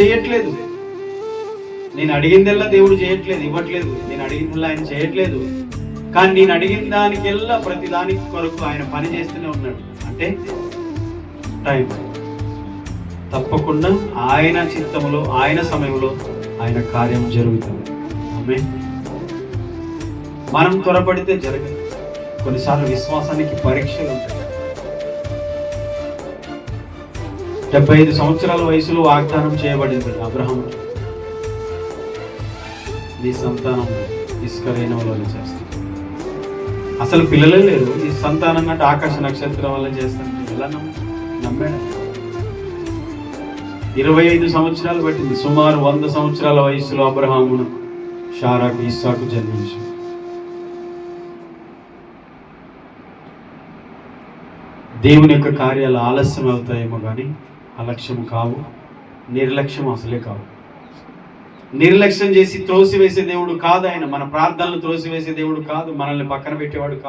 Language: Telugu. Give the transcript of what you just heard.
చేయట్లేదు. నేను అడిగిందల్లా దేవుడు చేయట్లేదు ఇవ్వట్లేదు. నేను అడిగిందల్లా ఆయన చేయట్లేదు. కానీ నేను అడిగిన దానికెల్లా ప్రతి దానికి కొరకు ఆయన పని చేస్తూనే ఉన్నాడు. అంటే టైం. తప్పకుండా ఆయన చిత్తంలో ఆయన సమయంలో ఆయన కార్యం జరుగుతుంది. ఆమె మనం త్వరపడితే జరగదు. కొన్నిసార్లు విశ్వాసానికి పరీక్షలు ఉంటాయి డెబ్బై ఐదు సంవత్సరాల వయసులో వాగ్దానం చేయబడింది అబ్రహం నీ సంతానం ఇసుకరైనలో చేస్తాను. అసలు పిల్లలే లేరు. ఈ సంతానం అంటే ఆకాశ నక్షత్రం వల్ల చేస్తాను. ఎలా నమ్మాడు? ఇరవై ఐదు సంవత్సరాలు పట్టింది. సుమారు వంద సంవత్సరాల వయసులో అబ్రహామును షారాకు ఇస్సాకు జన్మించింది దేవుని యొక్క కార్యాలు ఆలస్యం అవుతాయేమో కానీ అలక్ష్యం కావు నిర్లక్ష్యం అసలే కావు. నిర్లక్ష్యం చేసి త్రోసివేసే దేవుడు కాదు ఆయన. మన ప్రార్థనలు త్రోసివేసే దేవుడు కాదు. మనల్ని పక్కన పెట్టేవాడు కాదు